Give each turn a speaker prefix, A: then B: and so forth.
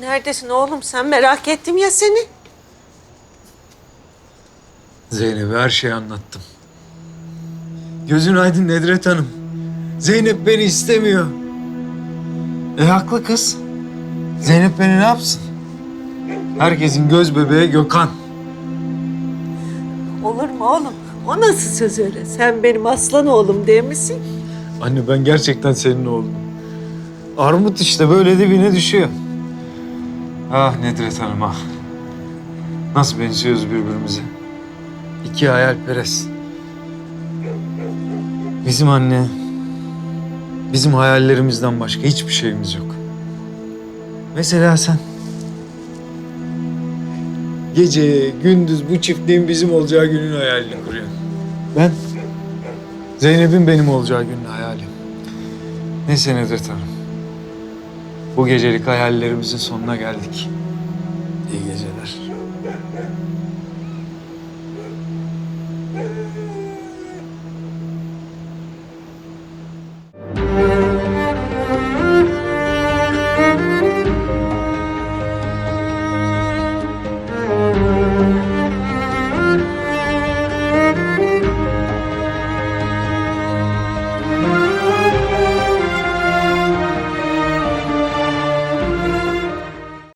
A: neredesin oğlum sen merak ettim ya seni.
B: Zeynep'e her şeyi anlattım. Gözün aydın Nedret Hanım. Zeynep beni istemiyor. E haklı kız. Zeynep beni ne yapsın? Herkesin göz bebeği Gökhan.
A: Olur mu oğlum? O nasıl söz öyle? Sen benim aslan oğlum değil misin?
B: Anne ben gerçekten senin oğlum. Armut işte böyle dibine düşüyor. Ah Nedret Hanım ah. Nasıl benziyoruz birbirimize. İki hayalperest. Bizim anne, bizim hayallerimizden başka hiçbir şeyimiz yok. Mesela sen. Gece, gündüz bu çiftliğin bizim olacağı günün hayalini kuruyorsun. Ben Zeynep'in benim olacağı günün hayali. Neyse Nedret Hanım. Bu gecelik hayallerimizin sonuna geldik. İyi geceler.